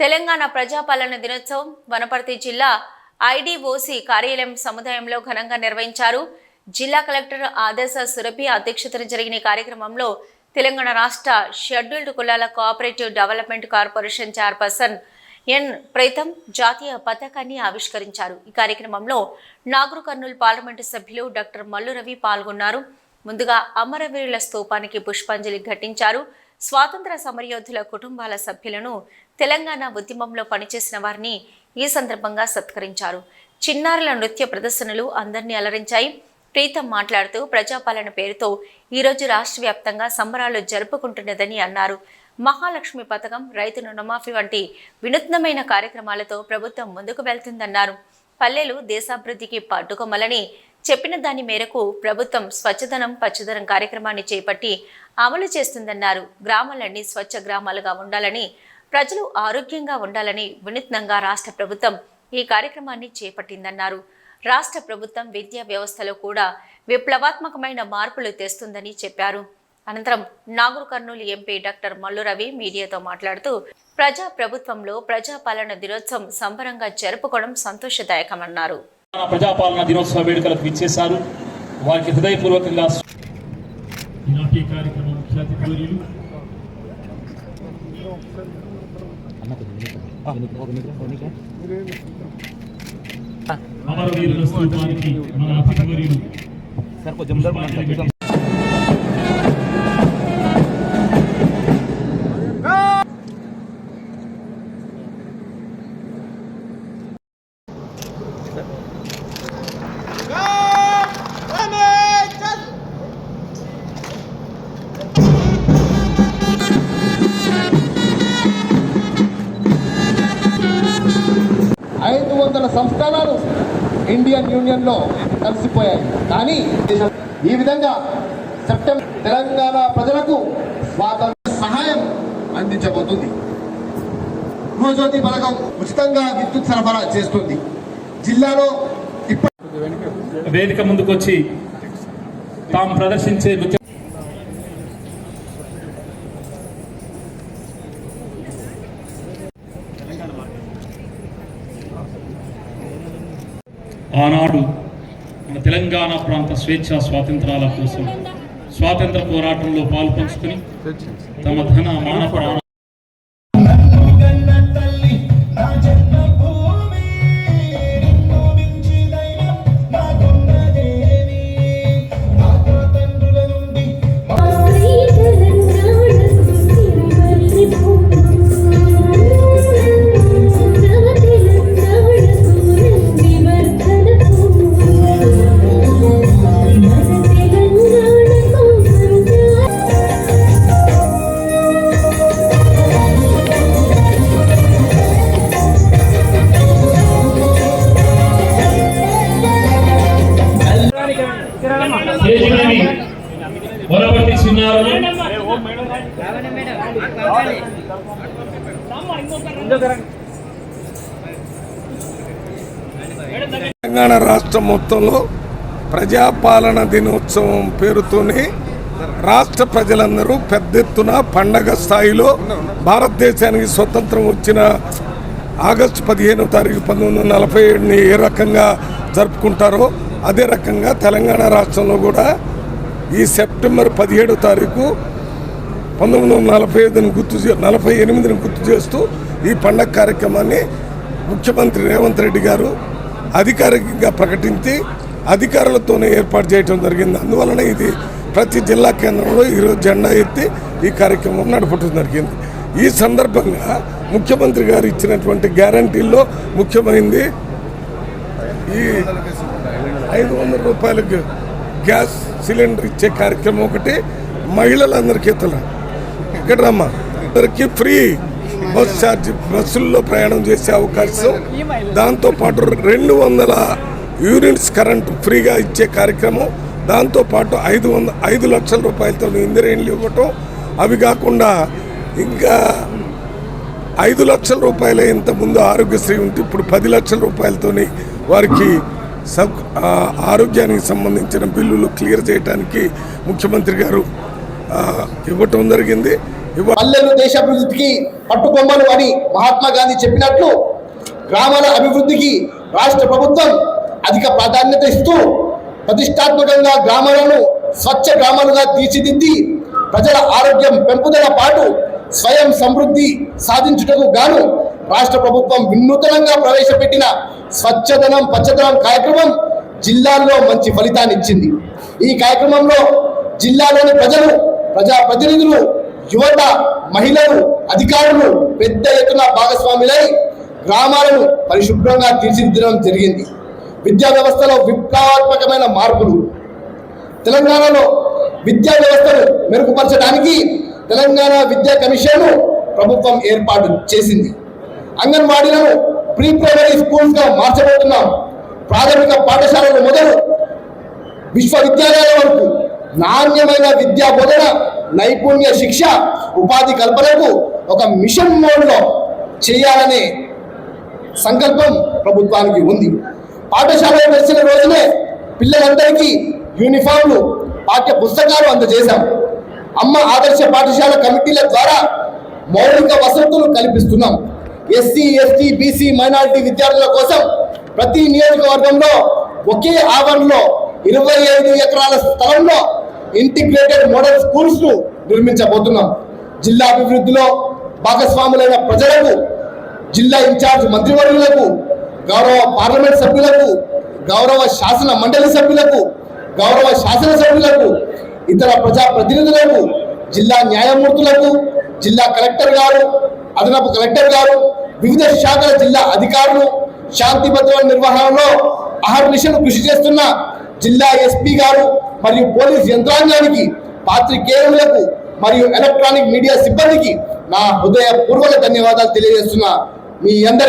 తెలంగాణ ప్రజాపాలన దినోత్సవం వనపర్తి జిల్లా ఐడిఓసి కార్యాలయం సముదాయంలో ఘనంగా నిర్వహించారు. జిల్లా కలెక్టర్ ఆదేశ సురభి అధ్యక్షతన జరిగిన ఈ కార్యక్రమంలో తెలంగాణ రాష్ట్ర షెడ్యూల్డ్ కులాల cooperative development corporation chairperson N Preetham జాతీయ పతాకాన్ని ఆవిష్కరించారు. ఈ కార్యక్రమంలో నాగరు కర్నూలు పార్లమెంటు సభ్యులు డాక్టర్ మల్లు రవి పాల్గొన్నారు. ముందుగా అమరవీరుల స్తూపానికి పుష్పాంజలి ఘటించారు. స్వాతంత్ర సమరయోధుల కుటుంబాల సభ్యులను తెలంగాణ ఉద్యమంలో పనిచేసిన వారిని ఈ సందర్భంగా సత్కరించారు. చిన్నారుల నృత్య ప్రదర్శనలు అందరినీ అలరించాయి. ప్రీతం మాట్లాడుతూ ప్రజాపాలన పేరుతో ఈరోజు రాష్ట్ర వ్యాప్తంగా సంబరాలు జరుపుకుంటున్నదని అన్నారు. మహాలక్ష్మి పథకం రైతు రుణమాఫీ వంటి వినూత్నమైన కార్యక్రమాలతో ప్రభుత్వం ముందుకు వెళ్తుందన్నారు. పల్లెలు దేశాభివృద్ధికి పట్టుకోమలని చెప్పిన దాని మేరకు ప్రభుత్వం స్వచ్ఛదనం పచ్చదనం కార్యక్రమాన్ని చేపట్టి అమలు చేస్తుందన్నారు. గ్రామాలన్నీ స్వచ్ఛ గ్రామాలుగా ఉండాలని ప్రజలు ఆరోగ్యంగా ఉండాలని వినూత్నంగా రాష్ట్ర ప్రభుత్వం ఈ కార్యక్రమాన్ని చేపట్టిందన్నారు. రాష్ట్ర ప్రభుత్వం విద్యా వ్యవస్థలో కూడా విప్లవాత్మకమైన మార్పులు తెస్తుందని చెప్పారు. అనంతరం Nagarkurnool MP doctor Mallu Ravi మీడియాతో మాట్లాడుతూ ప్రజా ప్రభుత్వంలో ప్రజాపాలన దినోత్సవం సంబరంగా జరుపుకోవడం సంతోషదాయకమన్నారు. ప్రజాపాలన దినోత్సవ వేడుకలకు ఇచ్చేశారు వారికి హృదయపూర్వకంగా ఈనాటి ఈ కార్యక్రమం ముఖ్య అతిథి వర్యులు అమరవీరుల స్తూపానికి మన అతిథి వందల సంస్థానాలు ఇండియన్ యూనియన్లో కలిసిపోయాయి. కానీ ఈ విధంగా సెప్టెంబర్ తెలంగాణ ప్రజలకు స్వాతంత్ర సహాయం అందించబోతుంది. గృహజ్యోతి పథకం ఉచితంగా విద్యుత్ సరఫరా చేస్తుంది. జిల్లాలో ఇప్పటి వేదిక ముందుకొచ్చి తాము ప్రదర్శించే ఆనాడు మన తెలంగాణ ప్రాంత స్వేచ్ఛ స్వాతంత్రాల కోసం స్వాతంత్ర పోరాటంలో పాల్పంచుకుని తమ ధన మాన ప్రాణ తెలంగాణ రాష్ట్రం మొత్తంలో ప్రజాపాలన దినోత్సవం పేరుతోనే రాష్ట్ర ప్రజలందరూ పెద్ద ఎత్తున పండగ స్థాయిలో భారతదేశానికి స్వతంత్రం వచ్చిన ఆగస్టు పదిహేను తారీఖు పంతొమ్మిది వందల నలభై ఏడుని ఏ రకంగా జరుపుకుంటారో అదే రకంగా తెలంగాణ రాష్ట్రంలో కూడా ఈ సెప్టెంబర్ పదిహేడో తారీఖు పంతొమ్మిది వందల నలభై ఐదుని గుర్తు చే నలభై ఎనిమిదిని గుర్తు చేస్తూ ఈ పండగ కార్యక్రమాన్ని ముఖ్యమంత్రి రేవంత్ రెడ్డి గారు అధికారికంగా ప్రకటించి అధికారులతోనే ఏర్పాటు చేయడం జరిగింది. అందువలన ఇది ప్రతి జిల్లా కేంద్రంలో ఈరోజు జెండా ఎత్తి ఈ కార్యక్రమం నడపడం జరిగింది. ఈ సందర్భంగా ముఖ్యమంత్రి గారు ఇచ్చినటువంటి గ్యారంటీల్లో ముఖ్యమైనది ఈ ఐదు వందల రూపాయలకు గ్యాస్ సిలిండర్ ఇచ్చే కార్యక్రమం ఒకటి మహిళలందరికీ ఇతర ఇక్కడ రమ్మా అందరికీ ఫ్రీ బస్ ఛార్జ్ బస్సుల్లో ప్రయాణం చేసే అవకాశం. దాంతోపాటు రెండు వందల యూనిట్స్ కరెంటు ఫ్రీగా ఇచ్చే కార్యక్రమం. దాంతోపాటు ఐదు వంద ఐదు లక్షల రూపాయలతో ఇందిరేణులు ఇవ్వటం. అవి కాకుండా ఇంకా ఐదు లక్షల రూపాయలే ఇంతకుముందు ఆరోగ్యశ్రీ ఉంటే ఇప్పుడు పది లక్షల రూపాయలతోని వారికి సబ్ ఆరోగ్యానికి సంబంధించిన బిల్లులు క్లియర్ చేయడానికి ముఖ్యమంత్రి గారు ఇవ్వటం జరిగింది. పల్లెలు దేశాభివృద్ధికి పట్టుకొమ్మలు అని మహాత్మా గాంధీ చెప్పినట్లు గ్రామాల అభివృద్ధికి రాష్ట్ర ప్రభుత్వం అధిక ప్రాధాన్యత ఇస్తూ ప్రతిష్టాత్మకంగా గ్రామాలను స్వచ్ఛ గ్రామాలుగా తీర్చిదిద్ది ప్రజల ఆరోగ్యం పెంపుదల పాటు స్వయం సమృద్ధి సాధించుటకు గాను రాష్ట్ర ప్రభుత్వం వినూతనంగా ప్రవేశపెట్టిన స్వచ్ఛదనం పచ్చదనం కార్యక్రమం జిల్లాల్లో మంచి ఫలితాన్ని ఇచ్చింది. ఈ కార్యక్రమంలో జిల్లాలోని ప్రజలు ప్రజాప్రతినిధులు యువత మహిళలు అధికారులు పెద్ద ఎత్తున భాగస్వాములై గ్రామాలను పరిశుభ్రంగా తీర్చిదిద్దడం జరిగింది. విద్యా వ్యవస్థలో విప్లవాత్మకమైన మార్పులు. తెలంగాణలో విద్యా వ్యవస్థను మెరుగుపరచడానికి తెలంగాణ విద్యా కమిషన్ ప్రభుత్వం ఏర్పాటు చేసింది. అంగన్వాడీలను ప్రీ ప్రైమరీ స్కూల్స్గా మార్చబోతున్నాం ప్రాథమిక పాఠశాలలు మొదలు విశ్వవిద్యాలయాల వరకు నాణ్యమైన విద్యా బోధన నైపుణ్య శిక్ష ఉపాధి కల్పనకు ఒక మిషన్ మోడ్లో చేయాలనే సంకల్పం ప్రభుత్వానికి ఉంది. పాఠశాలలో వచ్చిన రోజునే పిల్లలందరికీ యూనిఫామ్లు పాఠ్య పుస్తకాలు అందజేశాం. అమ్మ ఆదర్శ పాఠశాల కమిటీల ద్వారా మౌలిక వసతులు కల్పిస్తున్నాం. ఎస్సీ ఎస్టీ బీసీ మైనారిటీ విద్యార్థుల కోసం ప్రతి నియోజకవర్గంలో ఒకే ఆవరణలో ఇరవై ఐదు ఎకరాల స్థలంలో ఇంటిగ్రేటెడ్ మోడల్ స్కూల్స్ను నిర్మించబోతున్నాం. జిల్లా అభివృద్ధిలో భాగస్వాములైన ప్రజలకు జిల్లా ఇన్ఛార్జ్ మంత్రివర్యులకు గౌరవ పార్లమెంట్ సభ్యులకు గౌరవ శాసన మండలి సభ్యులకు గౌరవ శాసన సభ్యులకు ఇతర ప్రజా ప్రతినిధులకు జిల్లా న్యాయమూర్తులకు జిల్లా కలెక్టర్ గారు అదనపు కలెక్టర్ గారు వివిధ శాఖల జిల్లా అధికారులు శాంతి భద్రత నిర్వహణలో అహర్నిశలు కృషి చేస్తున్న జిల్లా ఎస్పీ గారు మరియు పోలీస్ యంత్రాంగానికి పాత్రికేయులకు మరియు ఎలక్ట్రానిక్ మీడియా సిబ్బందికి నా హృదయపూర్వక ధన్యవాదాలు తెలియజేస్తున్నా. మీ అందరి